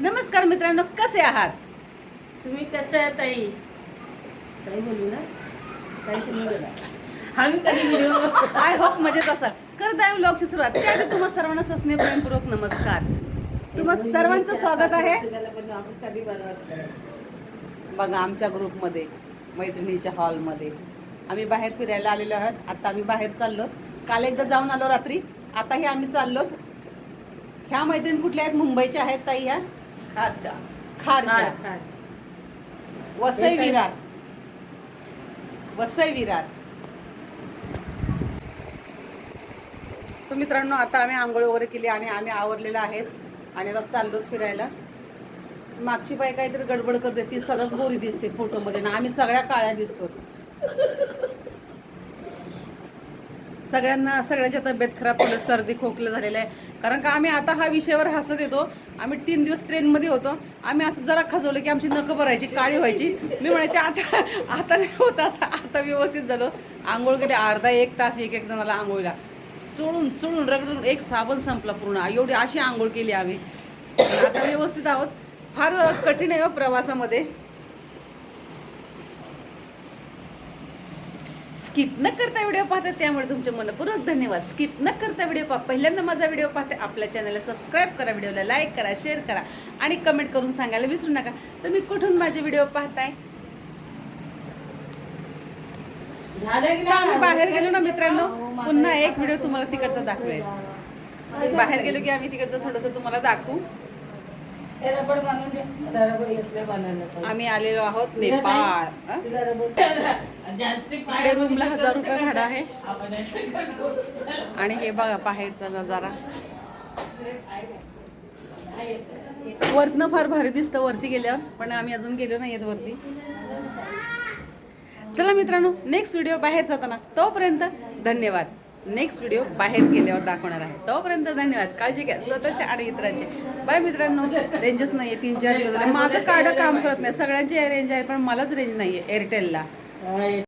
नमस्कार मित्रांनो कसे आहात? तुम्ही कसं आहे ताई? ताई बोलू ना? ताई तुम्ही बोला. आम्ही कधी व्हिडिओ आय होप मजेत असाल. करत आहे व्लॉगची सुरुवात त्याआधी तुम्हा सर्वांना सस्ने प्रेमपूर्वक नमस्कार. तुम्हा सर्वांचं स्वागत आहे. बघा आमच्या ग्रुपमध्ये मैत्रिणीच्या हॉलमध्ये. आम्ही बाहेर फिरायला आलेलो आहोत. आता आम्ही बाहेर चाललो. काल एकदा जाऊन आलो रात्री. आताही आम्ही चाललो. ह्या मैत्रीण कुठल्या आहेत? मुंबईच्या आहेत ताई ह्या. वसई विरार. वसई विरार. सो मित्रांनो आता आम्ही आंघोळ वगैरे केली आणि आम्ही आवरलेलं आहेत आणि आता चाललो फिरायला. मागची बाई काहीतरी गडबड करते ती सदाच गोरी दिसते फोटोमध्ये ना आम्ही सगळ्या काळ्या दिसतो. सगळ्यांना सगळ्यांच्या तब्येत खराब थोडं सर्दी खोकलं झालेलं आहे. कारण का आम्ही आता हा विषयावर हसत येतो. आम्ही तीन दिवस ट्रेनमध्ये होतो. आम्ही असं जरा खजवलं की आमची नकं भरायची काळी व्हायची. मी म्हणायचे आता आता नाही होत असं आता व्यवस्थित झालं. आंघोळ गेले अर्धा एक तास एक एक जणाला आंघोळीला. चोळून चोळून रगडून एक साबण संपला पूर्ण. एवढी अशी आंघोळ केली आम्ही. आता व्यवस्थित आहोत. फार कठीण आहे हो प्रवासामध्ये. स्किप न करता व्हिडिओ पाहता त्यामुळे तुमचे मनपूर्वक धन्यवाद. स्किप न करता व्हिडिओ पहा. पहिल्यांदा माझा व्हिडिओ पाहते आपल्या चॅनलला सबस्क्राईब करा व्हिडिओला लाईक करा शेअर करा आणि कमेंट करून सांगायला विसरू नका. तुम्ही कुठून माझे व्हिडिओ पाहताय? तर आम्ही बाहेर गेलो ना मित्रांनो. पुन्हा एक व्हिडिओ तुम्हाला तिकडचा दाखवेल. बाहेर गेलो की आम्ही तिकडचं थोडंसं तुम्हाला दाखवू. रबड बांधून दे. मला रबड घेतलं बांधायला आम्ही आलेलो आहोत नेपाळ? तिला रबड जास्ती इकडे रूमला हजार रुपये भाडं आहे. आणि हे बघा बाहेरचा नजारा. वरनं फार भारी दिसतं वरती गेल्यावर पण आम्ही अजून गेलो नाही येत वरती. चला मित्रांनो नेक्स्ट व्हिडिओ बाहेर जाताना. तोपर्यंत धन्यवाद. नेक्स्ट व्हिडिओ बाहेर गेल्यावर दाखवणार आहे. तोपर्यंत धन्यवाद. काळजी घ्या. स्वतःची आणि इतरांची. बाय मित्रांनो रेंजच नाही आहे तीन चार दिवस झाले. माझं कार्ड काम करत नाही. सगळ्यांची रेंज आहे पण मलाच रेंज नाही आहे एअरटेलला